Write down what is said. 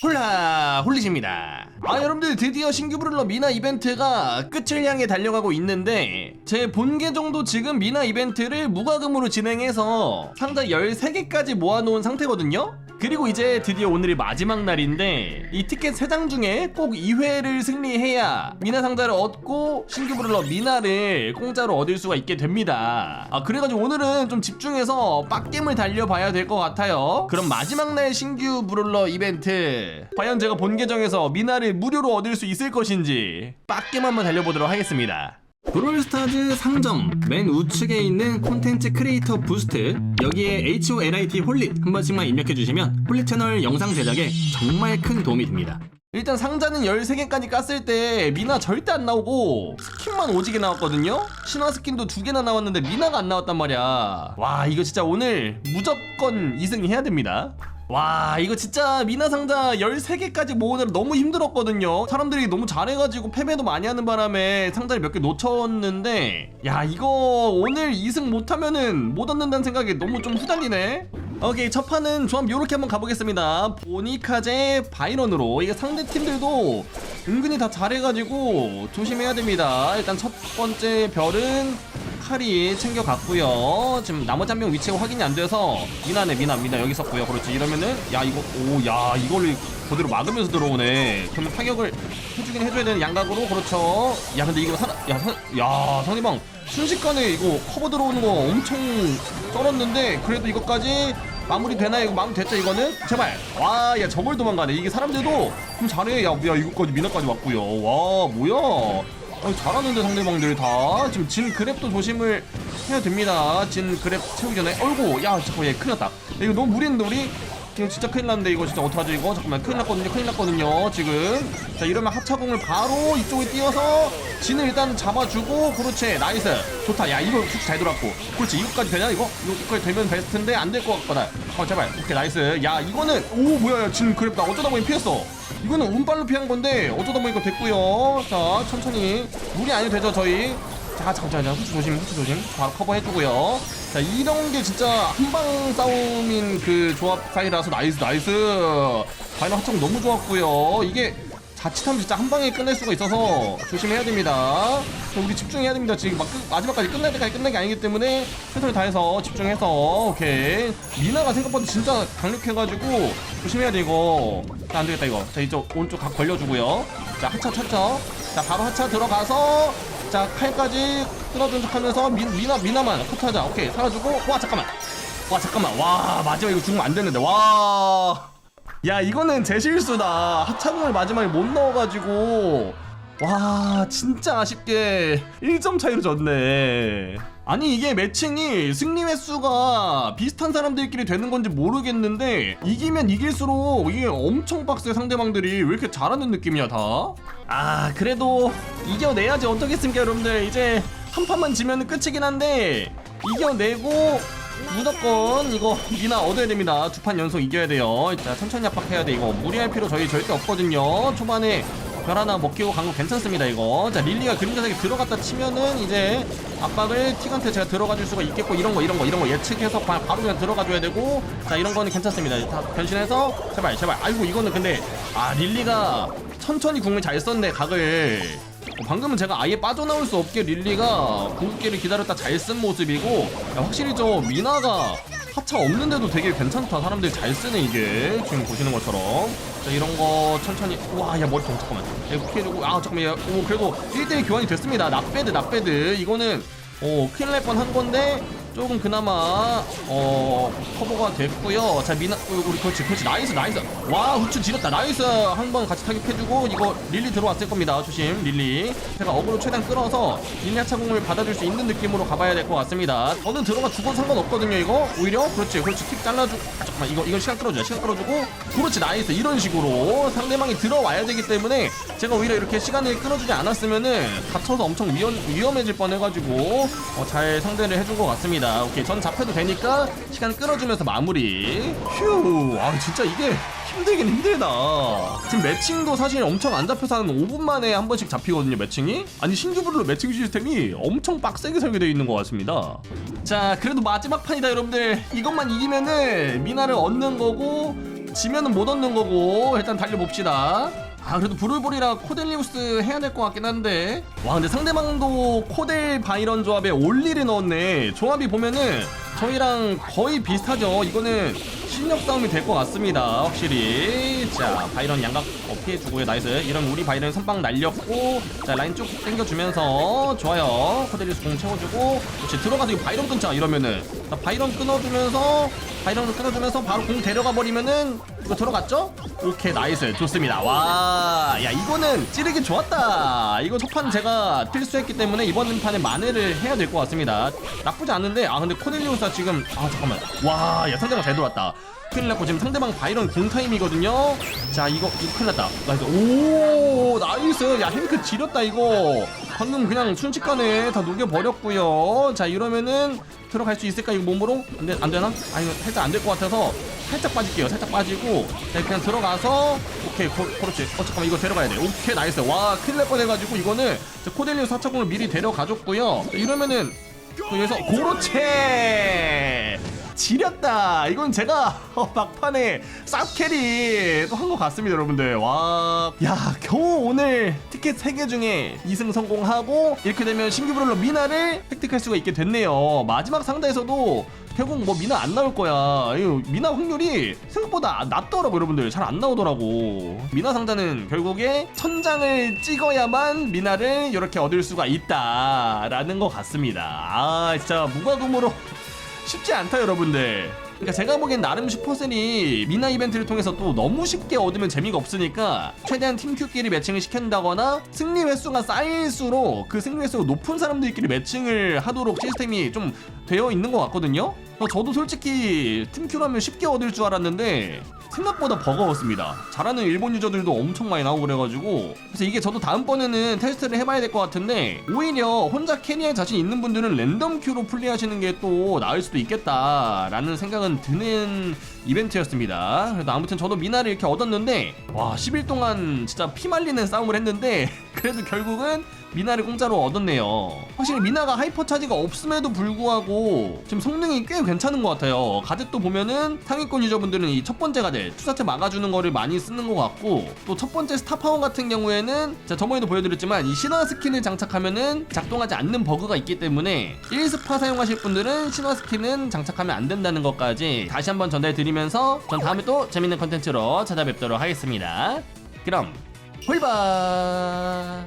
홀라 홀리십니다. 아 여러분들 드디어 신규 브룰러 미나 이벤트가 끝을 향해 달려가고 있는데 제 본 계 정도 지금 미나 이벤트를 무과금으로 진행해서 상자 13개까지 모아놓은 상태거든요 그리고 이제 드디어 오늘이 마지막 날인데 이 티켓 3장 중에 꼭 2회를 승리해야 미나 상자를 얻고 신규 브룰러 미나를 공짜로 얻을 수가 있게 됩니다. 아 그래가지고 오늘은 좀 집중해서 빡겜을 달려봐야 될 것 같아요. 그럼 마지막 날 신규 브룰러 이벤트. 과연 제가 본 계정에서 미나를 무료로 얻을 수 있을 것인지 빡겜 한번 달려보도록 하겠습니다 브롤스타즈 상점 맨 우측에 있는 콘텐츠 크리에이터 부스트 여기에 HOLIT 홀릿 한 번씩만 입력해 주시면 홀릿 채널 영상 제작에 정말 큰 도움이 됩니다. 일단 상자는 13개까지 깠을 때 미나 절대 안 나오고 스킨만 오지게 나왔거든요? 신화 스킨도 두 개나 나왔는데 미나가 안 나왔단 말이야. 와 이거 진짜 오늘 무조건 2승 해야 됩니다 와 이거 진짜 미나 상자 13개까지 모으느라 너무 힘들었거든요. 사람들이 너무 잘해가지고 패배도 많이 하는 바람에 상자를 몇 개 놓쳤는데 야 이거 오늘 2승 못하면은 못 얻는다는 생각이 너무 좀 후달리네. 오케이 첫 판은 조합 요렇게 한번 가보겠습니다. 보니카제 바이런으로. 이게 상대 팀들도 은근히 다 잘해가지고 조심해야 됩니다. 일단 첫 번째 별은 칼이 챙겨갔고요. 지금 나머지 한 명 위치가 확인이 안 돼서 미나네 미나 미나 여기 있었고요. 그렇지. 이러면은 야 이거 오 야 이거를 그대로 막으면서 들어오네. 그러면 타격을 해주긴 해줘야 되는 양각으로 그렇죠. 야 근데 이거 사야 야 상대방 순식간에 이거 커버 들어오는 거 엄청 쩔었는데 그래도 이것까지 마무리 되나 이거 마무리 됐죠 이거는? 제발. 와 야 저걸 도망가네. 이게 사람들도 좀 잘해. 야, 야 이거까지 미나까지 왔고요. 와 뭐야 아, 잘하는데 상대방들 다. 지금 진 그랩도 조심을 해야 됩니다. 진 그랩 채우기 전에. 어이구 야 잠깐 얘 큰일 났다. 야, 이거 너무 무리했는데 우리 이거 진짜 큰일 났는데 이거 진짜 어떡하죠 이거? 잠깐만 큰일 났거든요 큰일 났거든요 지금. 자 이러면 하차공을 바로 이쪽에 띄워서 진을 일단 잡아주고 그렇지 나이스. 좋다. 야 이거 수치 잘 돌았고. 그렇지 이거까지 되냐 이거? 이거까지 되면 베스트인데 안 될 것 같거든. 어 제발. 오케이 나이스. 야 이거는 오 뭐야 야, 진 그랩 나 어쩌다 보니 피했어. 이거는 운빨로 피한 건데 어쩌다 보니까 됐고요. 자 천천히. 안 해도 되죠 저희. 자 잠깐만 후추 조심 후추 조심. 바로 커버해주고요 자 이런 게 진짜 한방 싸움인 그 조합 사이라서 나이스 나이스 바이너 합성 너무 좋았고요 이게 자칫하면 진짜 한 방에 끝낼 수가 있어서 조심해야 됩니다. 자, 우리 집중해야 됩니다. 지금 막 끝- 마지막까지 끝날 때까지 끝난 게 아니기 때문에 최선을 다해서 집중해서 오케이 미나가 생각보다 진짜 강력해가지고 조심해야 돼 이거. 자, 안 되겠다 이거. 자 이쪽 오른쪽 각 걸려주고요. 자 하차 쳤죠. 자 바로 하차 들어가서 자 칼까지 끊어준 척하면서 미, 미나 미나만 컷하자. 오케이 살아주고 와 잠깐만. 와 잠깐만 와 마지막 이거 죽으면 안 되는데 와. 야 이거는 제 실수다 하차공을 마지막에 못 넣어가지고 와 진짜 아쉽게 1점 차이로 졌네 아니 이게 매칭이 승리 횟수가 비슷한 사람들끼리 되는 건지 모르겠는데 이기면 이길수록 이게 엄청 빡세 상대방들이 왜 이렇게 잘하는 느낌이야 다아 그래도 이겨내야지 어쩌겠습니까 여러분들 이제 한 판만 지면 끝이긴 한데 이겨내고 무조건 이거 미나 얻어야 됩니다. 두 판 연속 이겨야 돼요. 자, 천천히 압박해야 돼. 이거 무리할 필요 저희 절대 없거든요. 초반에 별 하나 먹히고 간 거 괜찮습니다. 이거. 자, 릴리가 그림자색에 들어갔다 치면은 이제 압박을 틱한테 제가 들어가 줄 수가 있겠고 이런 거 이런 거 이런 거 예측해서 바, 바로 그냥 들어가 줘야 되고 자, 이런 거는 괜찮습니다. 다 변신해서 제발 제발. 아이고 이거는 근데 아, 릴리가 천천히 궁을 잘 썼네. 각을. 어, 방금은 제가 아예 빠져나올 수 없게 릴리가 궁극기를 기다렸다 잘 쓴 모습이고 야, 확실히 저 미나가 하차 없는데도 되게 괜찮다. 사람들이 잘 쓰네 이게. 지금 보시는 것처럼. 자 이런 거 천천히. 와야 머리통 잠깐만. 야, 이거 피해주고. 아 잠깐만 야, 오 그래도 1대1 교환이 됐습니다. 나빼드 나빼드. 이거는 어 큰일 날 뻔한 건데 조금 그나마 어 커버가 됐고요. 자 미나 어, 우리 그렇지 그렇지 나이스 나이스 와 후추 지렸다 나이스 한 번 같이 타격해주고 이거 릴리 들어왔을 겁니다. 조심 릴리 제가 어그로 최대한 끌어서 릴리 하차공을 받아줄 수 있는 느낌으로 가봐야 될 것 같습니다. 저는 들어가 죽어도 상관없거든요. 이거 오히려 그렇지 그렇지 팁 잘라주 아 잠깐만 이거 이거 시간 끌어줘 시간 끌어주고 그렇지 나이스 이런 식으로 상대방이 들어와야 되기 때문에 제가 오히려 이렇게 시간을 끌어주지 않았으면은 다쳐서 엄청 위험 위험해질 뻔해가지고 어, 잘 상대를 해준 것 같습니다. 오케이 전 잡혀도 되니까 시간 끌어주면서 마무리. 휴, 아 진짜 이게 힘들긴 힘들다. 지금 매칭도 사실 엄청 안 잡혀서 한 5분 만에 한 번씩 잡히거든요 매칭이. 아니 신규 브룰로 매칭 시스템이 엄청 빡세게 설계되어 있는 것 같습니다. 자 그래도 마지막 판이다 여러분들. 이것만 이기면은 미나를 얻는 거고 지면은 못 얻는 거고 일단 달려봅시다 아 그래도 브룰볼이라 코델리우스 해야 될 것 같긴 한데. 와 근데 상대방도 코델 바이런 조합에 올리를 넣었네. 조합이 보면은 저희랑 거의 비슷하죠. 이거는 실력 싸움이 될 것 같습니다 확실히. 자 바이런 양각 어, 피해주고요. 나이스. 이런 우리 바이런 선빵 날렸고 자 라인 쭉 당겨주면서 좋아요. 코델리우스 공 채워주고. 그렇지 들어가서 이거 바이런 끊자 이러면은. 자 바이런 끊어주면서 바이런 끊어주면서 바로 공 데려가 버리면은 이거 들어갔죠? 오케이 나이스. 좋습니다. 와야 이거는 찌르기 좋았다. 이거 첫판 제가 필수했기 때문에 이번 판에 만회를 해야 될 것 같습니다. 나쁘지 않은데 아 근데 코넬리우스가 지금 아 잠깐만. 와야 상대방 잘 들어왔다. 큰일 났고 지금 상대방 바이런 공 타임이거든요? 자 이거 이거 큰일 났다. 나이스. 오 나이스. 야 햄크 지렸다 이거. 방금 그냥 순식간에 다 녹여버렸고요. 자 이러면은 들어갈 수 있을까? 이거 몸으로? 안되, 안 되나? 아 이거 살짝 안 될 것 같아서 살짝 빠질게요. 살짝 빠지고 자, 그냥 들어가서 오케이 고, 그렇지. 어 잠깐만 이거 데려가야 돼. 오케이 나이스. 와 큰일 날 뻔해가지고 이거는 저 코델리우스 사차공을 미리 데려가줬고요. 이러면은 그 여기서 고로체 지렸다. 이건 제가 어, 막판에 쌉캐리 또 한 것 같습니다 여러분들. 와 야 겨우 오늘 티켓 3개 중에 2승 성공하고 이렇게 되면 신규 브롤러 미나를 획득할 수가 있게 됐네요. 마지막 상대에서도 결국 뭐 미나 안 나올 거야. 미나 확률이 생각보다 낮더라고 여러분들. 잘 안 나오더라고. 미나 상자는 결국에 천장을 찍어야만 미나를 이렇게 얻을 수가 있다라는 것 같습니다. 아 진짜 무과금으로 쉽지 않다 여러분들. 그러니까 제가 보기엔 나름 슈퍼셀이 미나 이벤트를 통해서 또 너무 쉽게 얻으면 재미가 없으니까 최대한 팀큐끼리 매칭을 시킨다거나 승리 횟수가 쌓일수록 그 승리 횟수가 높은 사람들끼리 매칭을 하도록 시스템이 좀 되어 있는 것 같거든요. 어, 저도 솔직히 팀큐라면 쉽게 얻을 줄 알았는데 생각보다 버거웠습니다. 잘하는 일본 유저들도 엄청 많이 나오고 그래가지고 그래서 이게 저도 다음번에는 테스트를 해봐야 될 것 같은데 오히려 혼자 캐리할 자신 있는 분들은 랜덤 큐로 플레이하시는 게 또 나을 수도 있겠다라는 생각은 드는 이벤트였습니다. 그래도 아무튼 저도 미나를 이렇게 얻었는데 와 10일 동안 진짜 피 말리는 싸움을 했는데 그래도 결국은 미나를 공짜로 얻었네요. 확실히 미나가 하이퍼 차지가 없음에도 불구하고 지금 성능이 꽤 괜찮은 것 같아요. 가젯도 보면은 상위권 유저분들은 이 첫 번째 가젯 투사체 막아주는 거를 많이 쓰는 것 같고 또 첫 번째 스타 파워 같은 경우에는 제가 저번에도 보여드렸지만 이 신화 스킨을 장착하면은 작동하지 않는 버그가 있기 때문에 1스파 사용하실 분들은 신화 스킨은 장착하면 안 된다는 것까지 다시 한번 전달드리면서 전 다음에 또 재밌는 컨텐츠로 찾아뵙도록 하겠습니다. 그럼 홀바